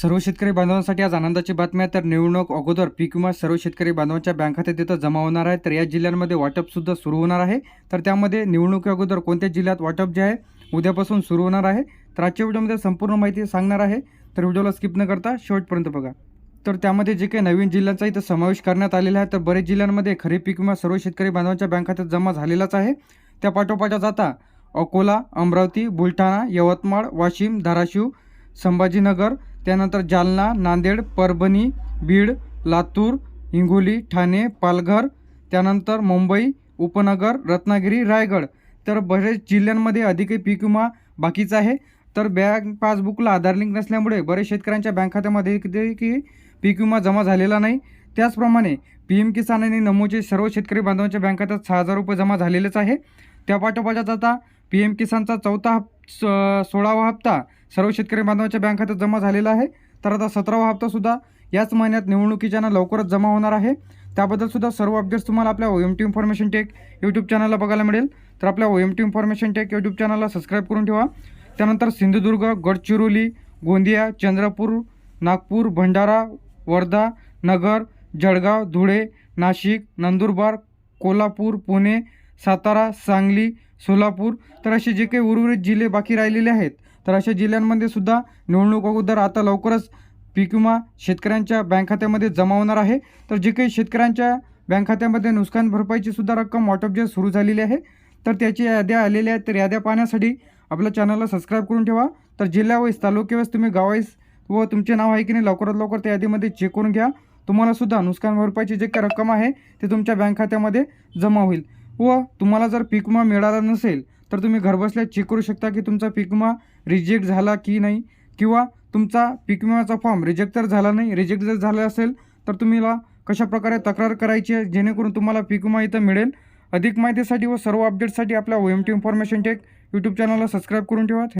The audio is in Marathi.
सर्व शेतकरी बांधवांसाठी आज आनंदाची बातमी आहे. तर निवडणूक अगोदर पीक विमा सर्व शेतकरी बांधवांच्या बँक खात्यात तिथं जमा होणार आहे. तर या जिल्ह्यांमध्ये वाटपसुद्धा सुरू होणार आहे. तर त्यामध्ये निवडणुकी अगोदर कोणत्या जिल्ह्यात वाटप जे आहे उद्यापासून सुरू होणार आहे. तर आजच्या व्हिडिओमध्ये संपूर्ण माहिती सांगणार आहे. तर व्हिडिओला स्किप न करता शेवटपर्यंत बघा. तर त्यामध्ये जे काही नवीन जिल्ह्यांचा इथं समावेश करण्यात आलेला आहे तर बरेच जिल्ह्यांमध्ये खरीप पीक विमा सर्व शेतकरी बांधवांच्या बँक खात्यात जमा झालेलाच आहे. त्या पाठोपाठ जाता अकोला अमरावती बुलढाणा यवतमाळ वाशिम धाराशिव संभाजीनगर त्यानंतर जालना नांदेड परभणी बीड लातूर हिंगोली ठाणे पालघर त्यानंतर मुंबई उपनगर रत्नागिरी रायगड. तर बरेच जिल्ह्यांमध्ये अधिकही पीक विमा बाकीचा आहे. तर बँक पासबुकला आधार लिंक नसल्यामुळे बरेच शेतकऱ्यांच्या बँक खात्यामध्ये देखील पीक विमा जमा झालेला नाही. त्याचप्रमाणे पी एम किसान आणि नमोचे सर्व शेतकरी बांधवांच्या बँक खात्यात सहा हजार रुपये जमा झालेलेच आहे. त्यापाठोपाठच आता पी एम किसानचा चौथा हप् स- सोळावा हप्ता सर्व शेतकरी बांधवांच्या बँक खात्यात जमा झालेला आहे. तर आता सतरावा हप्तासुद्धा याच महिन्यात निवडणुकीच्या लवकरच जमा होणार आहे. त्याबद्दलसुद्धा सर्व अपडेट्स तुम्हाला आपल्या O M T information tech YouTube चॅनलला बघायला मिळेल. तर आपल्या O M T information tech YouTube चॅनलला सबस्क्राईब करून ठेवा. त्यानंतर सिंधुदुर्ग गडचिरोली गोंदिया चंद्रपूर नागपूर भंडारा वर्धा नगर जळगाव धुळे नाशिक नंदुरबार कोल्हापूर पुणे सातारा सांगली सोलापूर तर असे जे काही उर्वरित जिल्हे बाकी राहिलेले आहेत तर अशा जिल्ह्यांमध्ये सुद्धा निवडणूक अगोदर आता लवकरच पीक विमा शेतकऱ्यांच्या बँक खात्यामध्ये जमा होणार आहे. तर जे काही शेतकऱ्यांच्या बँक खात्यामध्ये नुकसान भरपाईची सुद्धा रक्कम वाटप जे सुरू झालेली आहे. तर त्याची याद्या आलेल्या आहेत तर याद्या पाहण्यासाठी आपल्या चॅनलला सबस्क्राईब करून ठेवा. तर जिल्ह्यावाईज तालुक्यावाईज तुम्ही गावाईस व तुमचे नाव आहे की नाही लवकरात लवकर त्या यादीमध्ये चेक करून घ्या. तुम्हाला सुद्धा नुकसान भरपाईची जे काही रक्कम आहे ते तुमच्या बँक खात्यामध्ये जमा होईल. व तुम्हाला जर पीक विमा मिळाला नसेल तर तुम्ही घरबसल्या चेक करू शकता की तुमचा पीक विमा रिजेक्ट झाला की नाही. किंवा तुमचा पीक विम्याचा फॉर्म रिजेक्ट तर झाला नाही रिजेक्ट जर झाला असेल तर तुम्हाला कशा प्रकारे तक्रार करायची आहे जेणेकरून तुम्हाला पीक विमा इथं मिळेल. अधिक माहितीसाठी व सर्व अपडेट्ससाठी आपल्या O M T information tech YouTube चॅनलला सबस्क्राईब करून ठेवा.